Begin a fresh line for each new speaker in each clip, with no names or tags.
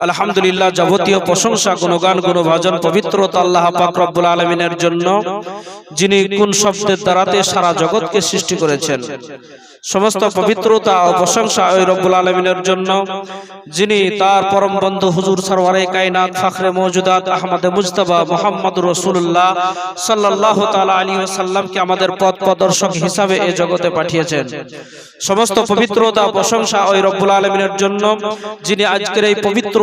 আলহামদুলিল্লাহ, যাবতীয় প্রশংসা, গুণগান, গুণভাজন, পবিত্রতা আল্লাহ পাক রব্বুল আলমিনের জন্য, যিনি কোন শব্দের দ্বারাতে সারা জগৎকে সৃষ্টি করেছেন। সমস্ত পবিত্রতা ও প্রশংসা ওই রব্বুল আলমিনের জন্য যিনি তার পরম বন্ধু হুজুর সরওয়ারে কায়নাত ফখরে মৌজুদাত আহমদ মুজতবা মোহাম্মদ রসুল্লাহ সাল্লাহ তালা আলী সাল্লামকে আমাদের পথ প্রদর্শক হিসাবে এ জগতে পাঠিয়েছেন। সমস্ত পবিত্রতা ও প্রশংসা ওই রব্বুল আলমিনের জন্য যিনি আজকের এই পবিত্র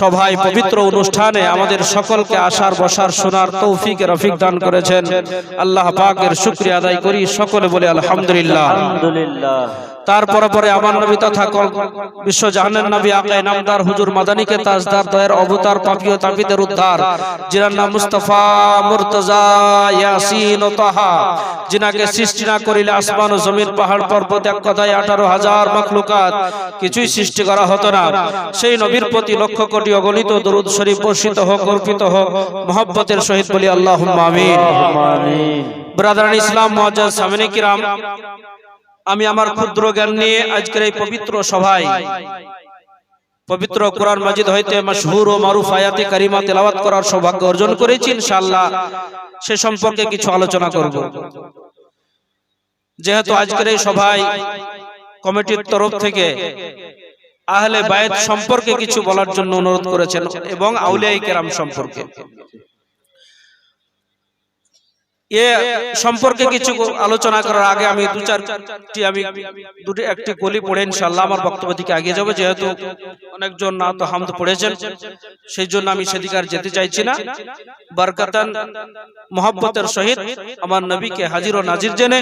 সভায় পবিত্র অনুষ্ঠানে আমাদের সকলকে আসার বসার শোনার তৌফিক রফিক দান করেছেন। আল্লাহ পাকের শুক্রিয়া আদায় করি সকলে বলে আলহামদুলিল্লাহ।
আলহামদুলিল্লাহ।
তারপরে পরে আমার নবী তথা বিশ্ব জাহানের নবী আকাই নামদার হুজুর মাদানিকে তাজদার দয়ের অবতার পাপীয় তাপিদের উদ্ধার। জিনার নাম মুস্তাফা মুর্তজা ইয়াসিন ও তাহা। জিনাকে সৃষ্টি না করিলে আসমান ও জমিন পাহাড় পর্বত এক কথায় আঠারো হাজার মাখলুকাত। কিছুই সৃষ্টি করা হতো না। সেই নবীর প্রতি লক্ষ কোটি অগণিত দরুদ শরীফ বর্ষিত হোক অর্পিত হোক মোহব্বতের সহিত বলি আল্লাহ আমিন। ব্রাদারান ইসলাম মহাজাজ সামিনে কিরাম আমি আমার ক্ষুদ্র জ্ঞান নিয়ে আজকের এই পবিত্র সভায় পবিত্র কোরআন মাজিদ হইতে মশহুর ও মারুফ আয়াতে কারিমা তেলাওয়াত করার সৌভাগ্য অর্জন করেছি, ইনশাআল্লাহ। সে সম্পর্কে কিছু আলোচনা করব। যেহেতু আজকের এই সভায় কমিটির তরফ থেকে আহলে বায়েত সম্পর্কে কিছু বলার জন্য অনুরোধ করেছেন এবং আউলিয়া কেরাম সম্পর্কে। এ সম্পর্কে কিছু আলোচনা করার আগে আমি দু চারটি আমি দুটি একটি গলি পড়ে ইনশাল্লাহ আমার বক্তব্য দিকে আগে যাব। যেহেতু অনেকজন না তো হামদ পড়েছেন, সেই জন্য আমি সেদিকে আর যেতে চাইছি না। বারকাতান মোহাব্বতের সহিত আমার নবীকে হাজির ও নাজির জেনে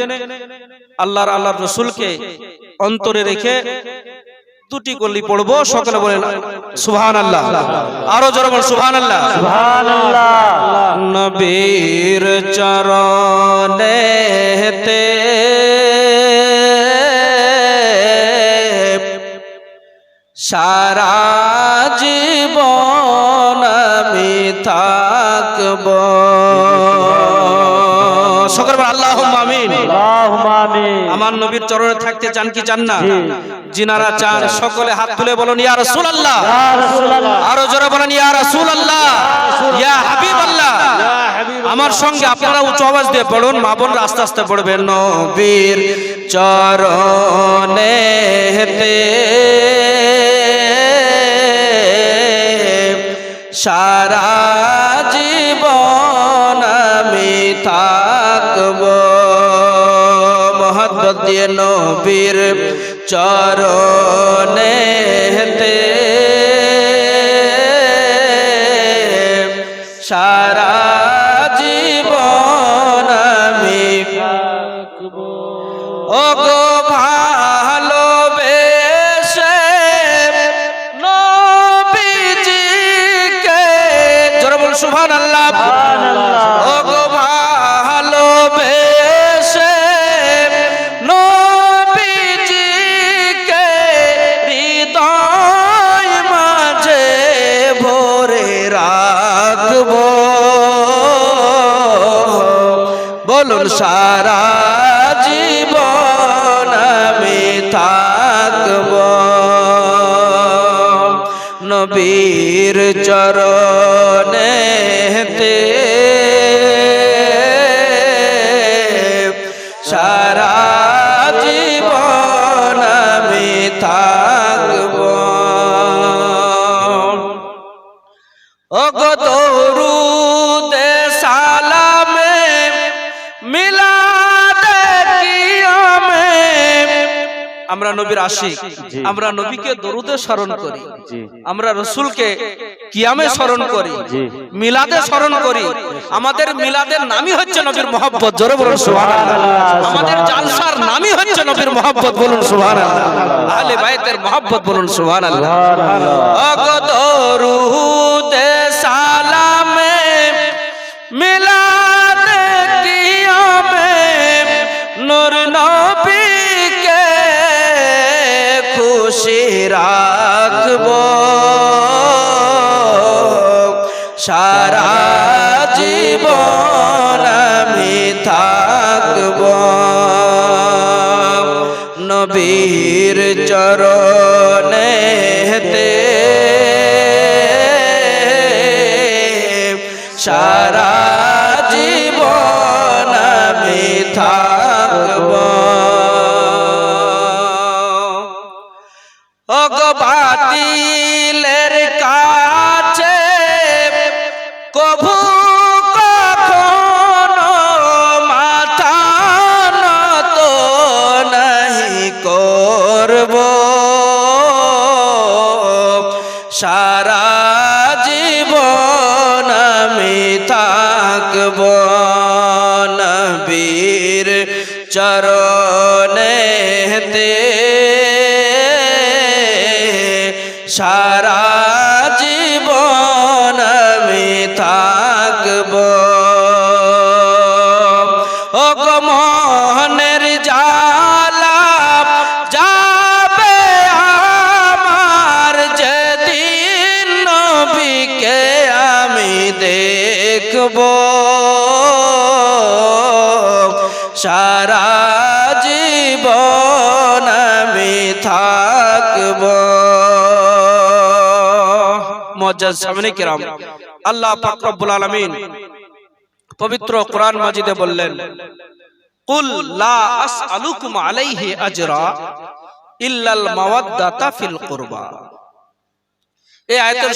আল্লাহর আল্লাহর রসুলকে অন্তরে রেখে দুটি গলি পড়ব সকলে বলেন সুহান আল্লাহ আরও জোর বল সুহান আল্লাহ নবীর চরণেতে সারা আমার নবীর চরণে থাকতে চান কি চান না? জিনারা চান সকলে হাত তুলে বলুন ইয়া রাসূলুল্লাহ।
ইয়া রাসূলুল্লাহ।
আরও জোরে বলেন ইয়া রাসূলুল্লাহ। ইয়া হাবিবাল্লাহ। আমার সঙ্গে আপনারা উচ্চ আওয়াজ দিয়ে পড়ুন মা বোনরা আস্তে আস্তে পড়বেন নবীর চরণে হেতে সারা দিয়ে নবীর চরণে হেতে সারা জীবন আমি ও গো ভালোবেসে নবীজিকে। জোরে বল সুবহানাল্লাহ। নবীর চরণে আমরা নবীর আশিক আমরা নবীকে দরুদে স্মরণ করি।
জি।
আমরা রসুলকে কিয়ামে স্মরণ করি। মিলাদে স্মরণ করি। আমাদের মিলাদের নামই হচ্ছে নবীর মোহাব্বত। জোরে বলুন সুবহানাল্লাহ। আমাদের জালসার নামই হচ্ছে নবীর মোহাব্বত বলুন সুবহানাল্লাহ। আহলে বাইতের মোহাব্বত বলুন সুবহানাল্লাহ। ওগো দরুদে রাখব। সারা জীবন আমি থাকব। নবীর চরণে সারা সারা আল্লাহ আলামিন পবিত্র কোরআন মাজিদে বললেন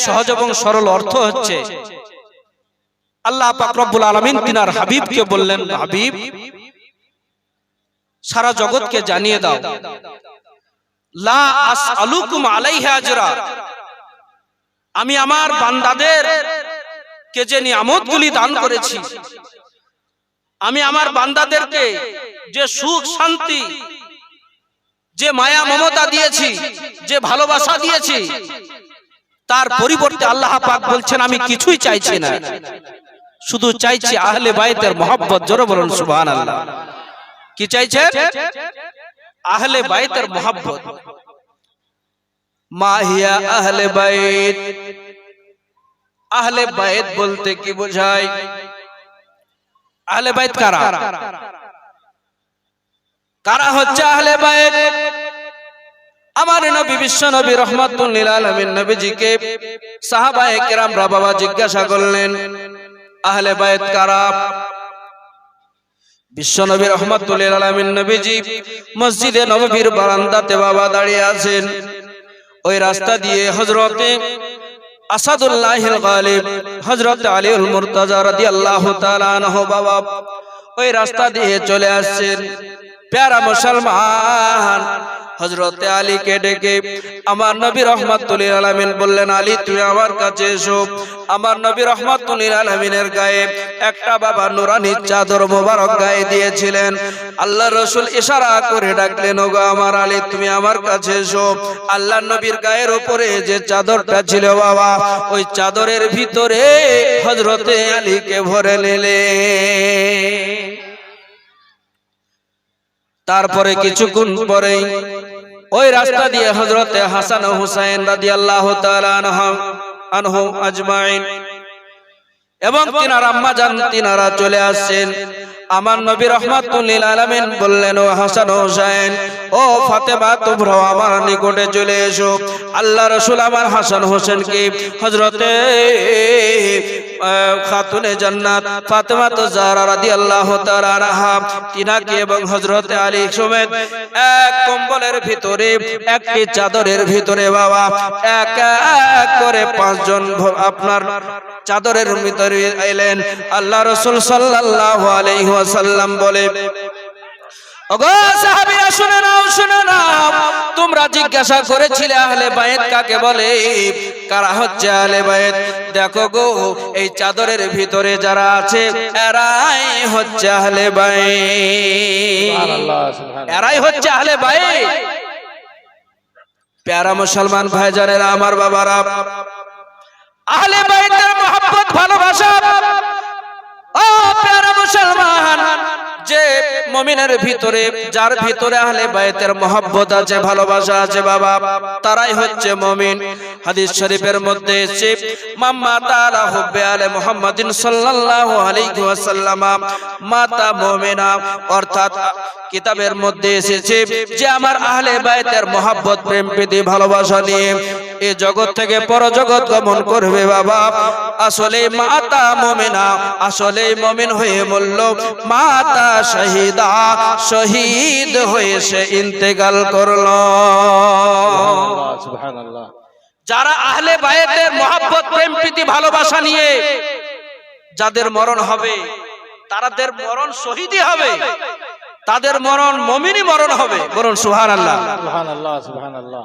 সহজ এবং সরল অর্থ হচ্ছে, আল্লাহ পাক রব্বুল হাবিবকে বললেন, হাবিব, সারা জগৎকে জানিয়ে দাও, লা আসআলুকুম আলাইহি আজরা আমি আমার বান্দাদের কে যে নিয়ামতগুলি দান করেছি, আমি আমার বান্দাদেরকে যে সুখ, শান্তি, যে মায়া, মমতা দিয়েছি, যে ভালোবাসা দিয়েছি, তার পরিবর্তে আল্লাহ পাক বলছেন, আমি কিছুই চাইছি না। শুধু চাইছি আহলে বাইতের মোহাব্বত, জোরে বলুন, সুবহানাল্লাহ। কি চাইছেন? আহলে বাইতের মোহাব্বত। মাহিয়া আহলে বাইত। আহলে বাইত বলতে কি বোঝায়? আহলে বাইত কারা? কারা হচ্ছে আহলে বাইত? আমার নবী বিশ্ব নবী রহমাতুল আলামিন নবীজিকে সাহাবায়ে কেরামরা বাবা জিজ্ঞাসা করলেন আহলে বাইত কারা? বিশ্ব নবী রহমাতুল আলামিন নবীজি মসজিদে নববীর বারান্দাতে বাবা দাঁড়িয়ে আছেন। ওই রাস্তা দিয়ে হজরতে আসাদুল্লাহিল গালিব হজরত আলীউল মুরতাজা রাদিয়াল্লাহু তাআলা আনহু বাবা, ওই রাস্তা দিয়ে চলে আসছেন। প্যারা মুসলমান হজরতে আলীকে ডেকে আমার নবী রহমাতুল্লিল আলামিন বললেন, আলী তুমি আমার কাছে এসো। আমার নবী রহমাতুল্লিল আলামিনের গায়ে একটা বাবা নুরানি চাদর মোবারক গায়ে দিয়েছিলেন। আল্লাহ রসুল ইশারা করে ডাকলেন, ওগো আমার আলী, তুমি আমার কাছে এসো। আল্লাহ নবীর গায়ের উপরে যে চাদরটা ছিল, বাবা, ওই চাদরের ভিতরে হজরতে আলীকে ভরে নিলে। তারপরে কিছুক্ষণ পরেই ওই রাস্তা দিয়ে হজরতে হাসান হুসাইন রাদি আল্লাহ আনহ আজমাইন। এবং তিনারা আম্মা যান তিনারা চলে আসছেন। আমার নবী রহমাতুল্লিল আলামিন বললেন, ও হাসান ও হুসাইন, ও ফাতেমা, তোমরাও আমার নিকটে চলে এসো। আল্লাহ রসুল আমার হাসান হোসেনকে হজরতে খাতুনে জান্নাত, ফাতেমা তো জাহরা রাদিয়াল্লাহু তাআলা আনহা, তিনাকে এবং হযরতে আলী সমেত এক কম্বলের ভিতরে, একটি চাদরের ভিতরে বাবা, এক এক করে পাঁচজন আপনার চাদরের ভিতরে এলেন আল্লাহ রাসূল সাল্লাল্লাহু আলাইহি বলে ওগো সাহাবীরা শুনে নাও শুনে নাও। তোমরা জিজ্ঞাসা করেছিলে আহলে বাইত কাকে বলে? কারা হচ্ছে আহলে বাইত? দেখো গো এই চাদরের ভিতরে যারা আছে এরাই হচ্ছে আহলে বাইত। এরাই হচ্ছে আহলে বাইত। প্যারা মুসলমান ভাইজানেরা আমার বাবারা আহলে মোহাব্বত ভালোবাসা। ও প্যারা মুসলমান যে মমিনের ভিতরে, যার ভিতরে আহলে বাইতের মোহাব্বত আছে, ভালোবাসা আছে, বাবা, তারাই হচ্ছে মমিন। হাদিস শরীফের মধ্যে এসে মাম্মা তাআলা হুব্বে আলে মুহাম্মাদিন সাল্লাল্লাহু আলাইহি ওয়াসাল্লাম, মাতা মুমিনা। অর্থাৎ কিতাবের মধ্যে এসেছে যে আমার আহলে বাইতের মোহাব্বত, প্রেম, প্রীতি, ভালোবাসা নিয়ে এ জগৎ থেকে পরজগৎ গমন করবে, বাবা। আসলে মাতা মমিনা আসলে মমিন হয়ে মূল্য মাতা শহীদা শহীদ হয়ে সে ইন্তেকাল করল। যারা আহলে বায়েতের মহাব্বত, প্রেম, প্রীতি, ভালোবাসা নিয়ে যাদের মরণ হবে তাদের মরণ শহীদই হবে। তাদের মরণ মমিনই মরণ হবে। বলুন সুহান আল্লাহ
সুবহানাল্লাহ সুবহানাল্লাহ।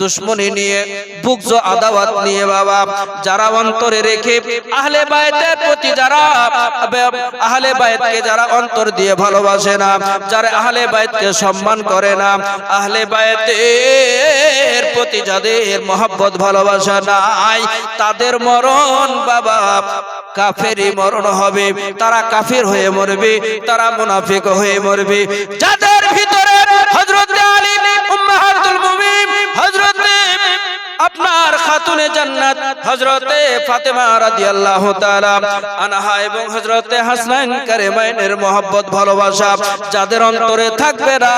দুশ্মনী নিয়ে, বুকজ আদাওয়াত নিয়ে বাবা, যারা অন্তরে রেখে আহলে বায়েতের প্রতি যারা আহলে বায়েতকে যারা অন্তর দিয়ে ভালোবাসে না, যারা আহলে বায়েতকে সম্মান করে না, আহলে বায়েতের প্রতি যাদের মহব্বত ভালোবাসা নাই, তাদের মরণ বাবা, কাফেরই মরণ হবে, তারা কাফের হয়ে মরবে, তারা মুনাফিক হয়ে মরবে, যাদের ভিতরে হযরত আলী আপনার খাতুনে জান্নাত, হযরতে ফাতেমা রাদিয়াল্লাহু তাআলা আনহা এবং হযরতে হাসনাইন কারিমাইনের mohabbat ভালোবাসা যাদের অন্তরে থাকবে না।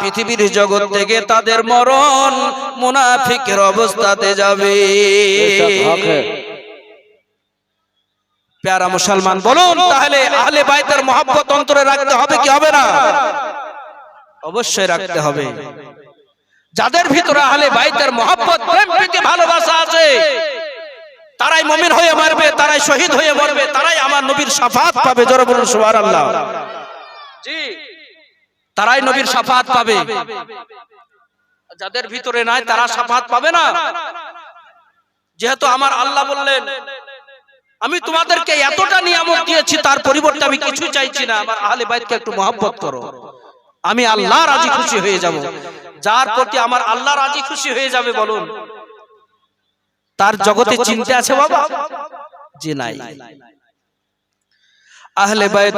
পৃথিবীর জগৎ থেকে তাদের মরণ মুনাফিকের অবস্থাতে যাবে। প্যারা মুসলমান, বলুন তাহলে আহলে বাইতের mohabbat অন্তরে রাখতে হবে কি হবে না? অবশ্যই রাখতে হবে। যাদের ভিতরে আহলে বাইতের mohabbat প্রেম প্রীতি ভালোবাসা আছে তারাই মুমিন হয়ে মারবে তারাই শহীদ হয়ে মরবে তারাই আমার নবীর শাফাত পাবে জোরে বলুন সুবহানাল্লাহ। জি। তারাই নবীর শাফাত পাবে। যাদের ভিতরে নাই তারা সাফাত পাবে না। যেহেতু আমার আল্লাহ বললেন আমি তোমাদেরকে এতটা নিয়ামত দিয়েছি তার পরিবর্তে আমি কিছু চাইছি না। আমার আহলে বাইতকে একটু মহব্বত করো। আমি আল্লাহ রাজি খুশি হয়ে যাব। যার প্রতি আমার আল্লাহ রাজি খুশি হয়ে যাবে বলুন। তার জগতে চিন্তা আছে বাবা? জি নাই। আহলে বাইত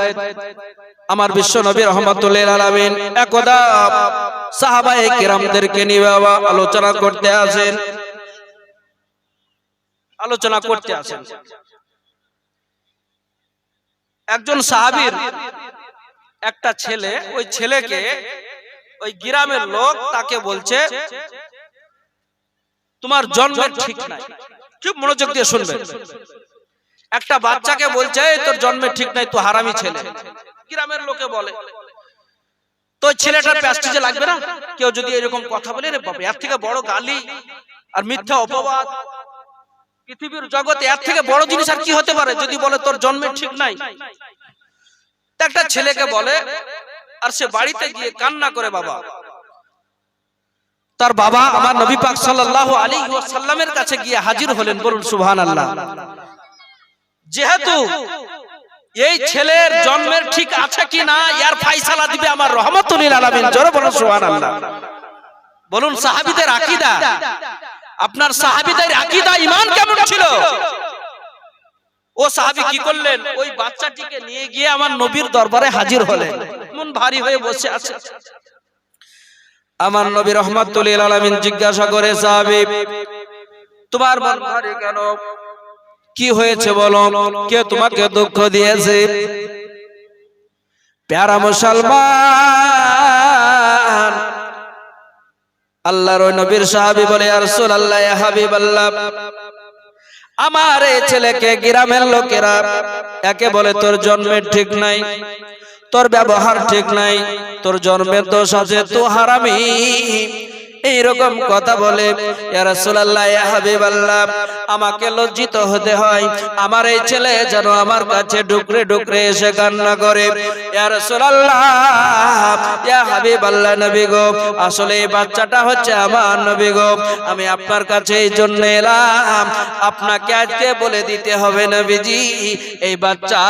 আমার বিশ্ব নবী রহমতুল্লাহ আলামিন একদা সাহাবায়ে কেরামদেরকে নিয়ে বাবা আলোচনা করতে আসেন। আলোচনা করতে আসেন। একজন সাহাবীর একটা ছেলে ওই ছেলেকে ওই গ্রামের লোক তাকে বলছে তোমার জন্মের ঠিক নাই। খুব মনোযোগ দিয়ে শুনবেন একটা বাচ্চাকে বলছে "এই তোর জন্মের ঠিক নাই তো হারামি ছেলে। গ্রামের লোকে বলে তো ছেলেটার প্যাস্টিজে লাগবে না? কেউ যদি এরকম কথা বলে রে বাবা এর থেকে বড় গালি আর মিথ্যা অপবাদ। পৃথিবীর জগতে এর থেকে বড় জিনিস আর কি হতে পারে যদি বলে তোর জন্মের ঠিক নাই? তা একটা ছেলেকে বলে আর সে বাড়িতে গিয়ে কান্না করে বাবা। তার বাবা আমার নবী পাক সাল্লাল্লাহু আলাইহি ওয়াসাল্লামের কাছে গিয়ে হাজির হলেন বলুন সুবহানাল্লাহ। যেহেতু এই ছেলের জন্মের ঠিক আছে কি না ইয়ার ফাইসালা দিবে আমার রহমাতুল আলামিন জোরে বলুন সুবহানাল্লাহ। বলুন সাহাবীদের আকীদা। আপনার সাহাবীদের আকীদা ঈমান কেমন ছিল? ও সাহাবী কি করলেন? ওই বাচ্চাটিকে নিয়ে গিয়ে আমার নবীর দরবারে হাজির হলেন। মন ভারী হয়ে বসে আছে। আমার নবী রহমাতুল আলামিন জিজ্ঞাসা করে, সাহাবী, তোমার মন ভারী কেন? কি হয়েছে বলো? কে তোমাকে দুঃখ দিয়েছে? প্যারা মুসলমান, আল্লাহর ওই নবীর সাহাবী বলে, আর রাসূলুল্লাহ ইয়া হাবিবাল্লাহ, আমার এই ছেলেকে গ্রামের লোকেরা একে বলে, তোর জন্মের ঠিক নাই। তোর ব্যবহার ঠিক নাই তোর জন্মের দোষ আছে তো হারামি এইরকম কথা বলে আমাকে লজ্জিত হতে হয়। আমার এই ছেলে যেন আমার কাছে ডুকরে ডুকরে এসে কান্না করে। আসলে এই বাচ্চাটা হচ্ছে আমার নবী আমি আপনার কাছে এই জন্য এলাম। আপনাকে আজকে বলে দিতে হবে, নবীজি, এই বাচ্চা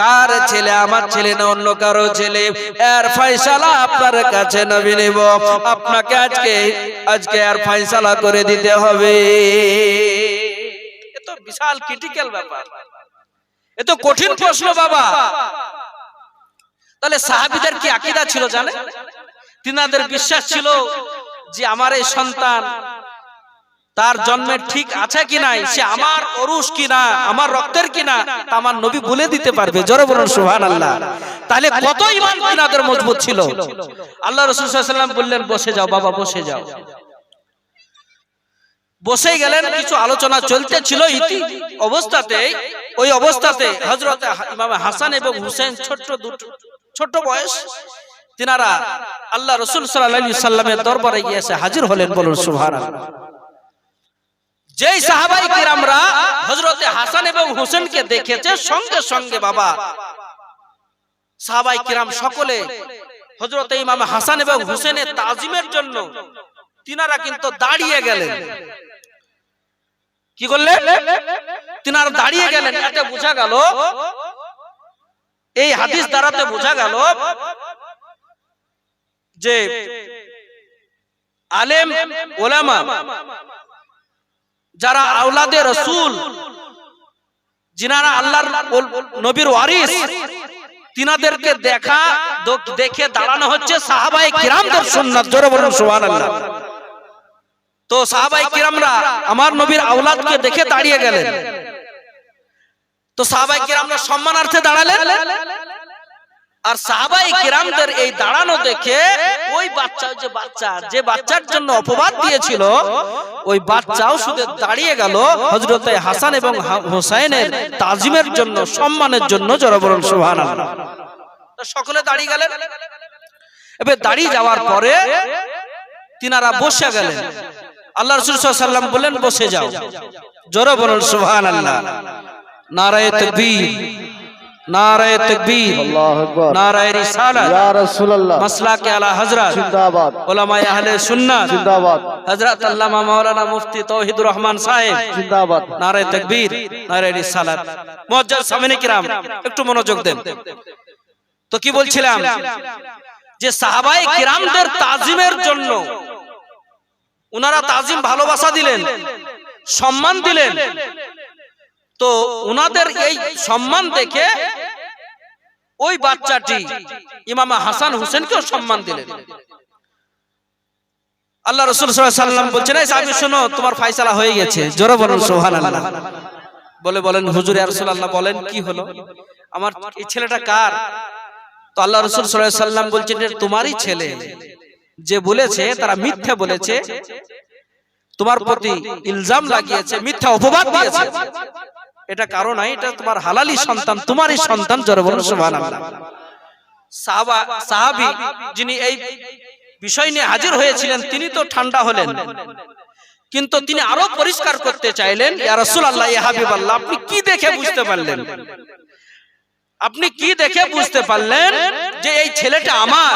কার ছেলে, আমার ছেলে না অন্য কারও ছেলে? এর ফয়সালা আপনার কাছে, নবী নেব। আপনাকে আজকে আজকে আর ফাইসালা করে দিতে হবে। এ তো বিশাল ক্রিটিক্যাল ব্যাপার। এ তো কঠিন প্রশ্ন বাবা। তাহলে সাহাবিদের কি আকিদা ছিল জানে তিনাদের বিশ্বাস ছিল যে আমার এই সন্তান তার জন্মে ঠিক আছে কি নাই সে আমার অরুষ কিনা আমার রক্তের কিনা তা আমার নবী বলে দিতে পারবে। জোরে বলুন সুহান আল্লাহ তাহলে কত ইমান তিনাদের মজবুত ছিল? আল্লাহ রসুল সাল্লাম বললেন বসে যাও বাবা বসে যাও। বসে গেলেন কিছু আলোচনা চলতে ছিল ইতি অবস্থাতে ওই অবস্থাতে হজরত ইমাম হাসান এবং হুসেন ছোট্ট দুটো ছোট্ট বয়স তিনারা আল্লাহ রসুল সাল্লাহ সাল্লামের দরবারে গিয়েছে হাজির হলেন বলুন সুভান যেই সাহাবাই কিরামরা হজরতে হাসান এবং হুসেনকে দেখেছে, সঙ্গে সঙ্গে বাবা। সাহাবাই কিরাম সকলে হজরতে ইমাম হাসান এবং হোসেনের তাজিমের জন্য তিনারা কিন্তু দাঁড়িয়ে গেলেন। কি করলেন? তিনারা দাঁড়িয়ে গেলেন, এতে বোঝা গেল, এই হাদিস দ্বারাতে বোঝা গেল যে আলেম, ওলামা যারা আওলাদে রসুল, যিনারা আল্লাহর নবীর ওয়ারিস, তিনাদেরকে দেখা দেখে দাঁড়ানো হচ্ছে সাহাবাই কিরামদের সুন্নাত। জোরে বলুন, সুবহানাল্লাহ। তো সাহাবাই কিরামরা আমার নবীর আওলাদকে দেখে দাঁড়িয়ে গেলেন। তো সাহাবাই কিরামরা সম্মানার্থে দাঁড়ালেন। আর সাহাবাই কিরামদের এই দাঁড়ানো দেখে ওই বাচ্চা যে বাচ্চা যে বাচ্চার জন্য অপবাদ দিয়েছিল ওই বাচ্চাও শুধু দাঁড়িয়ে গেল হজরতে হাসান এবং হোসাইনের তাজিমের জন্য সম্মানের জন্য জরবরণ সুহান সকলে দাঁড়িয়ে গেলেন। এবার দাঁড়িয়ে যাওয়ার পরে তিনারা বসে গেলেন। আল্লাহ রসুল সাল্লাম বললেন বসে যাও। জোরে বলুন সুহান আল্লাহ নারায় তকবীর। নারায় তকবীর
আল্লাহ আকবার।
নারায় রিসালাত
ইয়া রাসূলুল্লাহ।
মাসলাকে আলা হযরত
জিন্দাবাদ।
উলামায়ে আহলে সুন্নাত
জিন্দাবাদ।
হযরত আল্লামা মাওলানা মুফতি তৌহিদুর রহমান সাহেব
জিন্দাবাদ।
নারায় তাকবীর নারায় রিসালাত। মুআজ্জাজ সামিনে কিরাম একটু মনোযোগ দেন। তো কি বলছিলাম? যে সাহাবায়ে কিরামদের তাজিমের জন্য উনারা তাজিম ভালোবাসা দিলেন সম্মান দিলেন তো ওনাদের এই সম্মান দেখে ওই বাচ্চাটি ইমাম হাসান হোসেনকেও সম্মান দিলেন। আল্লাহ রসুল সাল্লাম বলছেন সাহাবী, শোনো, তোমার ফাইসালা হয়ে গেছে। জোরে বলুন সোহান আল্লাহ বলে বলেন, হুজুর রসুল আল্লাহ বলেন, কি হলো? আমার এই ছেলেটা কার? তো আল্লাহ রসুল সাল্লাম বলছেন তোমারই ছেলে যে বলেছে, তারা মিথ্যা বলেছে, তোমার প্রতি ইলজাম লাগিয়েছে, মিথ্যা অপবাদ দিয়েছে। এটা কারণ নাই এটা তোমার হালালি সন্তান তোমারই সন্তান জোরে বলুন সুবহানাল্লাহ। সাহাবা সাহাবী যিনি এই বিষয় নিয়ে হাজির হয়েছিলেন তিনি তো ঠান্ডা হলেন। কিন্তু তিনি আরও পরিষ্কার করতে চাইলেন ইয়া রাসূলুল্লাহ ইয়া হাবিবাল্লাহ আপনি কি দেখে বুঝতে পারলেন? আপনি কি দেখে বুঝতে পারলেন যে এই ছেলেটা আমার?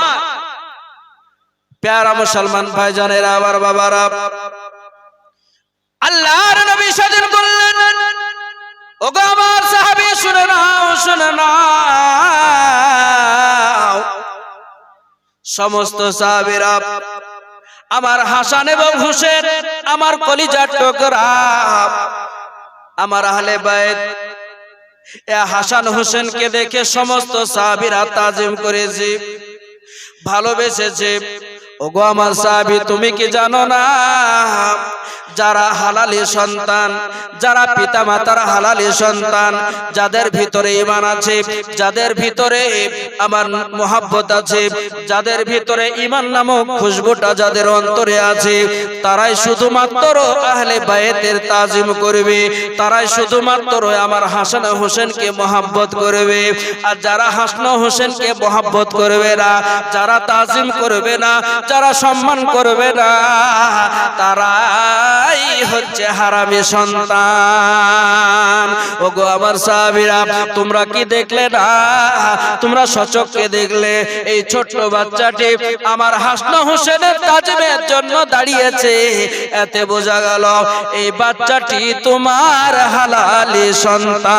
প্যারা মুসলমান ভাইজানেরা আমার বাবারা। আল্লাহর নবী সাজেন বললেন আমার সাহাবী, শুনে নাও শুনে নাও। সমস্ত সাহাবীরা, আমার হাসান এবং হুসেন, আমার কলিজার টুকরা। আমার আহলে বাইত, এ হাসান হোসেনকে দেখে সমস্ত সাহাবিরা তাজিম করেছে, ভালোবেসেছে। ওগো আমার সাহাবী, তুমি কি জানো না? যারা হালালি সন্তান, যারা পিতা মাতার হালালি সন্তান, যাদের ভিতরে ইমান আছে, যাদের ভিতরে আমার মোহাব্বত আছে, যাদের ভিতরে ইমান নামক খুশবুটা যাদের অন্তরে আছে, তারাই শুধুমাত্র আহলে বায়েতের তাজিম করবে, তারাই শুধুমাত্র আমার হাসান হোসেনকে মোহাব্বত করবে। আর যারা হাসান হোসেনকে মোহাব্বত করবে না, যারা তাজিম করবে না যারা সম্মান করবে না, তারাই হচ্ছে হারামি সন্তান। ওগো আমার সাহাবীরা, তোমরা কি দেখলে না? তোমরা সচককে দেখলে, এই ছোট্ট বাচ্চাটি আমার হাসন হোসেনের তাজমের জন্য দাঁড়িয়েছে। এতে বোঝা গেল, এই বাচ্চাটি তোমার হালালি সন্তান।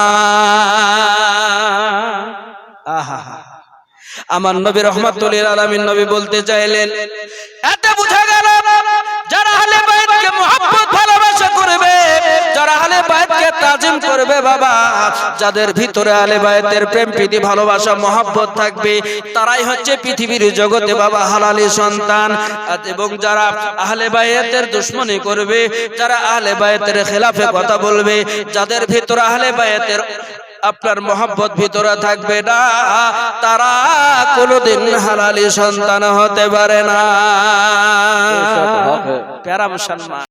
আহা। আমার নবী রহমাতুল্লিল আলামিন নবী বলতে চাইলেন এতে বোঝা গেল, যারা আহলে বাইতকে মুহাব্বত ভালোবাসা করবে, যারা আহলে আহলে তাজিম করবে বাবা, যাদের ভিতরে আহলে বায়াতের প্রেম প্রীতি, ভালোবাসা, মহাব্বত থাকবে, তারাই হচ্ছে পৃথিবীর জগতে বাবা হালালি সন্তান। এবং যারা আহলে বায়াতের দুশ্মনী করবে, যারা আহলে বায়াতের খেলাফে কথা বলবে, যাদের ভিতরে আহলে বায়াতের আপনার মোহাব্বত ভিতরে থাকবে না। তারা কোনোদিন হালালি সন্তান হতে পারে না। প্যারা মুসলমান।